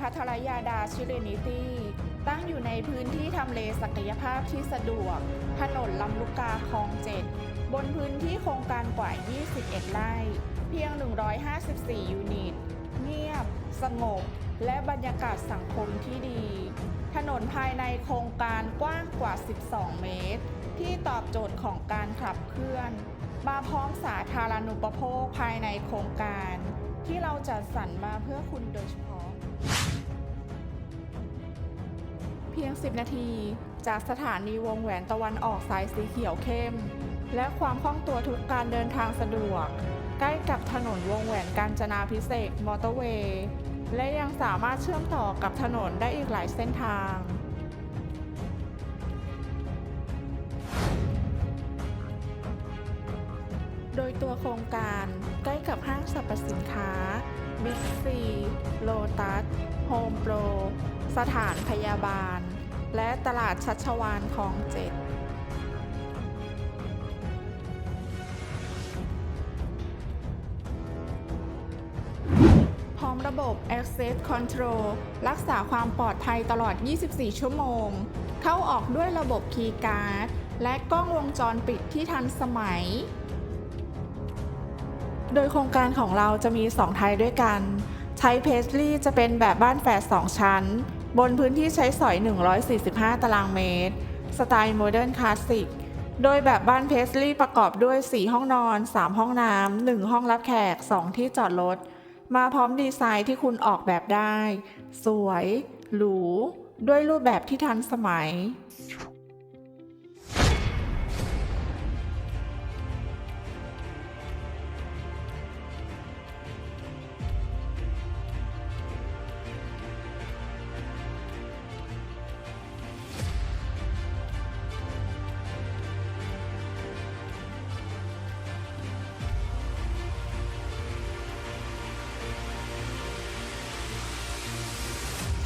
พัทรยาดาชิเรนิตี้ตั้งอยู่ในพื้นที่ทำเลศักยภาพที่สะดวก ถนนลำลูกกาคลองเจ็ดบนพื้นที่โครงการกว่า 21 ไร่ เพียง 154 ยูนิต เงียบ สงบ และบรรยากาศสังคมที่ดี ถนนภายในโครงการกว้างกว่า 12 เมตร ที่ตอบโจทย์ของการขับเคลื่อน มาพร้อมสาธารณูปโภคภายในโครงการ ที่เราจัดสรรมาเพื่อคุณโดยเฉพาะ พียง 10 นาที จากสถานีวงแหวนตะวันออกสายสีเขียวเข้ม และความคล่องตัวทุกการเดินทางสะดวก ใกล้กับถนนวงแหวนกาญจนาพิเศษมอเตอร์เวย์และยังสามารถเชื่อมต่อกับถนนได้อีกหลายเส้นทางโดยตัวโครงการใกล้กับห้างสรรพสินค้า บิ๊กซี โลตัส โฮมโปร สถานพยาบาล และตลาดชัชวานคลองเจ็ดพร้อมระบบ Access Control รักษาความปลอดภัยตลอด 24 ชั่วโมง เข้าออกด้วยระบบ Keycard และกล้องวงจรปิดที่ทันสมัย โดยโครงการของเราจะมี 2 ไทยด้วยกันใช้เพสลีย์จะเป็นแบบบ้านแฝด2ชั้น บนพื้นที่ใช้สอย 145 ตารางเมตร สไตล์โมเดิร์นคลาสสิก โดยแบบบ้านเพสลีย์ประกอบด้วย 4 ห้องนอน 3 ห้องน้ำ 1 ห้องรับแขก 2 ที่จอดรถ มาพร้อมดีไซน์ที่คุณออกแบบได้ สวย หรู ด้วยรูปแบบที่ทันสมัย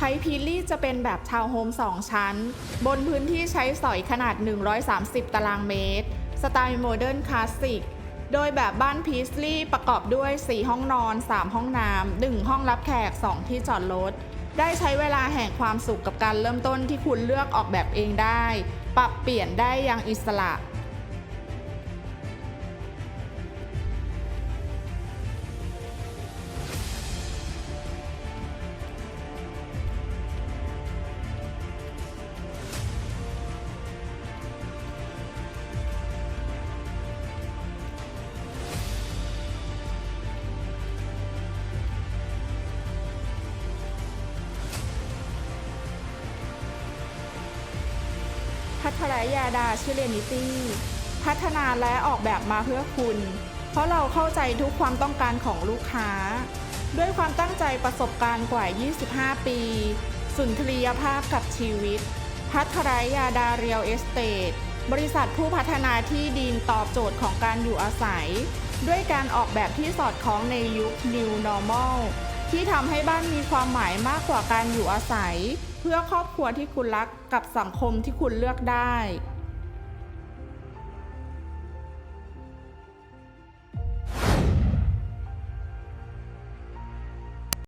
ไทยพีลี่จะเป็นแบบทาวน์โฮม 2 ชั้น บนพื้นที่ใช้สอยขนาด 130 ตารางเมตร สไตล์โมเดิร์นคลาสสิก โดยแบบบ้านพีสลี่ประกอบด้วย 4 ห้องนอน 3 ห้องน้ำ 1 ห้องรับแขก 2 ที่จอดรถ ได้ใช้เวลาแห่งความสุขกับการเริ่มต้นที่คุณเลือกออกแบบเองได้ ปรับเปลี่ยนได้อย่างอิสระ พัทรยาดาชิเรนิตี้พัฒนาและออกแบบมาเพื่อคุณ เพราะเราเข้าใจทุกความต้องการของลูกค้า ด้วยความตั้งใจประสบการณ์กว่า 25 ปี สุนทรียภาพกับชีวิต พัทรยาดาเรียลเอสเตทบริษัทผู้พัฒนาที่ดินตอบโจทย์ของการอยู่อาศัย ด้วยการออกแบบที่สอดคล้องในยุค New Normal ที่ทำให้บ้านมีความหมายมากกว่าการอยู่อาศัย เพื่อครอบครัวที่คุณรักกับสังคมที่คุณเลือกได้